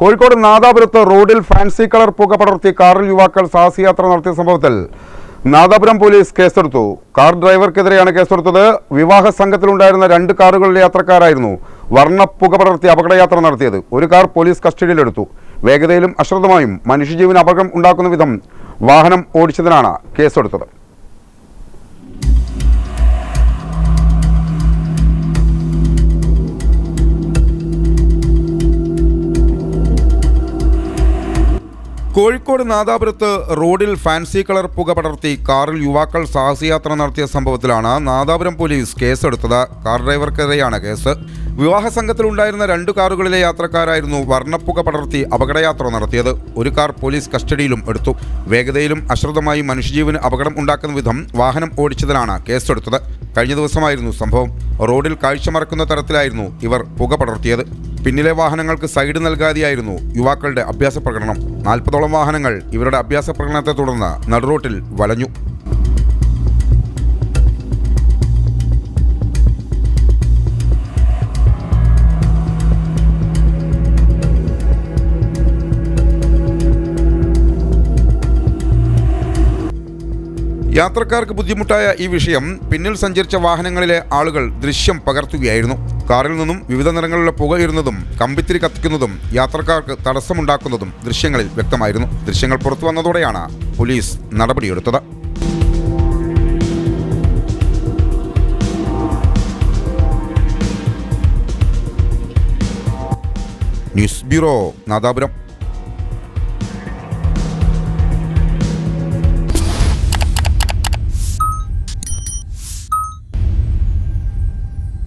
കോഴിക്കോട് നാദാപുരത്ത് റോഡിൽ fancy colour പുക പടർത്തി കാറിൽ യുവാക്കൾ സാഹസയാത്ര നടത്തിയ സംഭവത്തിൽ നാദാപുരം പോലീസ് കേസെടുത്തു. കാർ ഡ്രൈവർക്കെതിരെയാണ് കേസെടുത്തത്. വിവാഹ സംഘത്തിലുണ്ടായിരുന്ന രണ്ട് കാറുകളിലെ യാത്രക്കാരായിരുന്നു വർണ പുക പടർത്തി അപകടയാത്ര നടത്തിയത്. ഒരു കാർ പോലീസ് കസ്റ്റഡിയിലെടുത്തു. വേഗതയിലും അശ്രദ്ധമായും മനുഷ്യജീവന് അപകടം ഉണ്ടാക്കുന്ന വിധം വാഹനം ഓടിച്ചതിനാണ് കേസെടുത്തത്. കോഴിക്കോട് നാദാപുരത്ത് റോഡിൽ ഫാൻസി കളർ പുക പടർത്തി കാറിൽ യുവാക്കൾ സാഹസയാത്ര നടത്തിയ സംഭവത്തിലാണ് നാദാപുരം പോലീസ് കേസെടുത്തത്. കാർ ഡ്രൈവർക്കെതിരെയാണ് കേസ്. വിവാഹ സംഘത്തിലുണ്ടായിരുന്ന രണ്ട് കാറുകളിലെ യാത്രക്കാരായിരുന്നു വർണപ്പുക പടർത്തി അപകടയാത്ര നടത്തിയത്. ഒരു കാർ പോലീസ് കസ്റ്റഡിയിലും എടുത്തു. വേഗതയിലും അശ്രദ്ധമായി മനുഷ്യജീവന് അപകടം ഉണ്ടാക്കുന്ന വിധം വാഹനം ഓടിച്ചതിനാണ് കേസെടുത്തത്. കഴിഞ്ഞ ദിവസമായിരുന്നു സംഭവം. റോഡിൽ കാഴ്ച മറക്കുന്ന തരത്തിലായിരുന്നു ഇവർ പുക പടർത്തിയത്. പിന്നിലെ വാഹനങ്ങൾക്ക് സൈഡ് നൽകാതെയായിരുന്നു യുവാക്കളുടെ അഭ്യാസ പ്രകടനം. നാൽപ്പതോളം വാഹനങ്ങൾ ഇവരുടെ അഭ്യാസ പ്രകടനത്തെ തുടർന്ന് നടുറോട്ടിൽ വലഞ്ഞു. യാത്രക്കാർക്ക് ബുദ്ധിമുട്ടായ ഈ വിഷയം പിന്നിൽ സഞ്ചരിച്ച വാഹനങ്ങളിലെ ആളുകൾ ദൃശ്യം പകർത്തുകയായിരുന്നു. കാറിൽ നിന്നും വിവിധ നിറങ്ങളിലുള്ള പുകയിരുന്നതും കമ്പിത്തിരി കത്തിക്കുന്നതും യാത്രക്കാർക്ക് തടസ്സമുണ്ടാക്കുന്നതും ദൃശ്യങ്ങളിൽ വ്യക്തമായിരുന്നു. ദൃശ്യങ്ങൾ പുറത്തു വന്നതോടെയാണ് പോലീസ് നടപടിയെടുത്തത്. News bureau Nadapuram.